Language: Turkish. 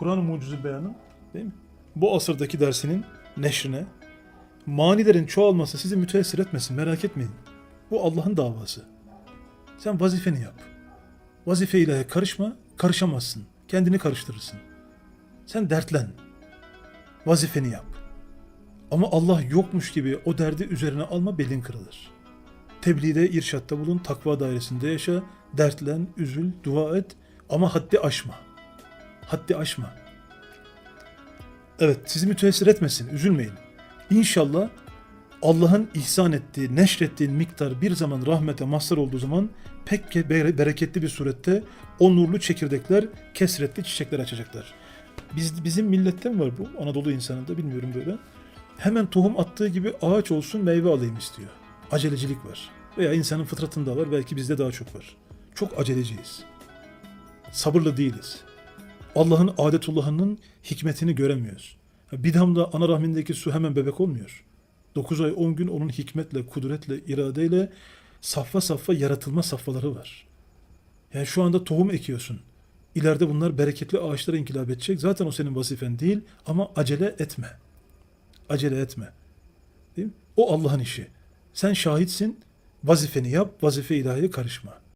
Kur'an-ı Beyan'ın değil mi? Bu asırdaki dersinin neşrine manilerin çoğalması sizi müteessir etmesin merak etmeyin. Bu Allah'ın davası. Sen vazifeni yap. Vazife ilahi karışma, karışamazsın. Kendini karıştırırsın. Sen dertlen. Vazifeni yap. Ama Allah yokmuş gibi o derdi üzerine alma belin kırılır. Tebliğde, irşatta bulun, takva dairesinde yaşa, dertlen, üzül, dua et ama haddi aşma. Haddi aşma. Evet, sizi müteessir etmesin, üzülmeyin. İnşallah Allah'ın ihsan ettiği, neşrettiği miktar bir zaman rahmete mazhar olduğu zaman pek ke- bere- bereketli bir surette o nurlu çekirdekler kesretli çiçekler açacaklar. Biz, bizim millette mi var bu? Anadolu insanında bilmiyorum böyle. Hemen tohum attığı gibi ağaç olsun meyve alayım istiyor. Acelecilik var. Veya insanın fıtratında var belki bizde daha çok var. Çok aceleciyiz. Sabırlı değiliz. Allah'ın adetullahının hikmetini göremiyoruz. Bir damla ana rahmindeki su hemen bebek olmuyor. 9 ay 10 gün onun hikmetle, kudretle, iradeyle saffa saffa yaratılma safhaları var. Yani şu anda tohum ekiyorsun. İleride bunlar bereketli ağaçlara inkılap edecek. Zaten o senin vazifen değil ama acele etme. Acele etme. Değil mi? O Allah'ın işi. Sen şahitsin, vazifeni yap, vazife ilahiye karışma.